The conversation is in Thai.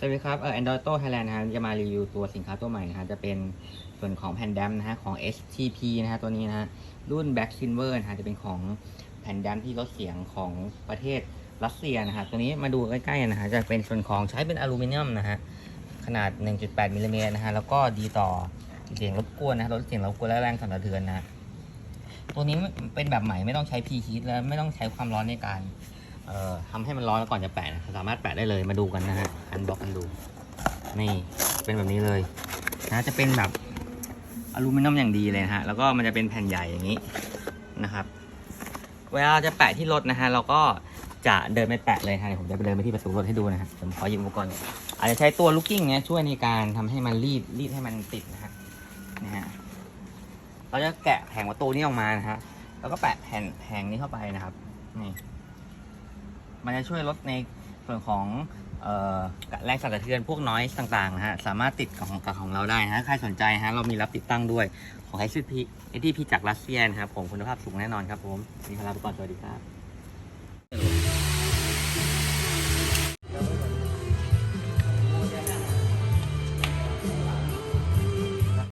สวัสดีครับเอ่อ Android Auto Thailand นะฮะจะมารีวิวตัวสินค้าตัวใหม่นะฮะจะเป็นส่วนของแผ่นแดมนะฮะของ STP นะฮะตัวนี้นะฮะรุ่น Black Silver นะฮะจะเป็นของแผ่นแดมที่ลดเสียงของประเทศรัสเซียนะฮะตัวนี้มาดูใกล้ๆนะฮะจะเป็นส่วนของใช้เป็นอลูมิเนียมนะฮะขนาด 1.8มิลลิเมตรนะฮะแล้วก็ดีต่อเสียงรบกวนนะฮะลดเสียงรบกวนและแรงสั่นสะเทือนนะฮะตัวนี้เป็นแบบใหม่ไม่ต้องใช้ P heat และไม่ต้องใช้ความร้อนในการ เอ่อทำให้มันร้อนแล้วก่อนจะแปะนะสามารถแปะได้เลยมาดูกันนะฮะอันบอกกันดู นี่เป็นแบบนี้เลยนะจะเป็นแบบอลูมิเนียมอย่างดีเลยนะฮะแล้วก็มันจะเป็นแผ่นใหญ่อย่างนี้นะครับ เวลาจะแปะที่รถนะฮะเราก็จะเดินไปแปะเลยฮะเดี๋ยวผมจะไปเดินไปที่ประตูรถให้ดูนะฮะผมขอหยิบอุปกรณ์อาจจะใช้ตัวลูกกิ้งเนี้ยช่วยในการทำให้มันรีดรีดให้มันติดนะฮะนะฮะเราจะแกะแผงประตูนี้ออกมานะฮะแล้วก็แปะแผ่นแผงนี้เข้าไปนะครับนี่ มันจะช่วยลดในส่วนของแรงสั่นสะเทือนพวกน้อยต่างๆนะฮะสามารถติดของกับของเราได้นะฮะใครสนใจฮะเรามีรับติดตั้งด้วยของไอซีพีไอที่พีจากรัสเซียนะครับผมคุณภาพสูงแน่นอนครับผมวันนี่ลาไปก่อนสวัสดีครับ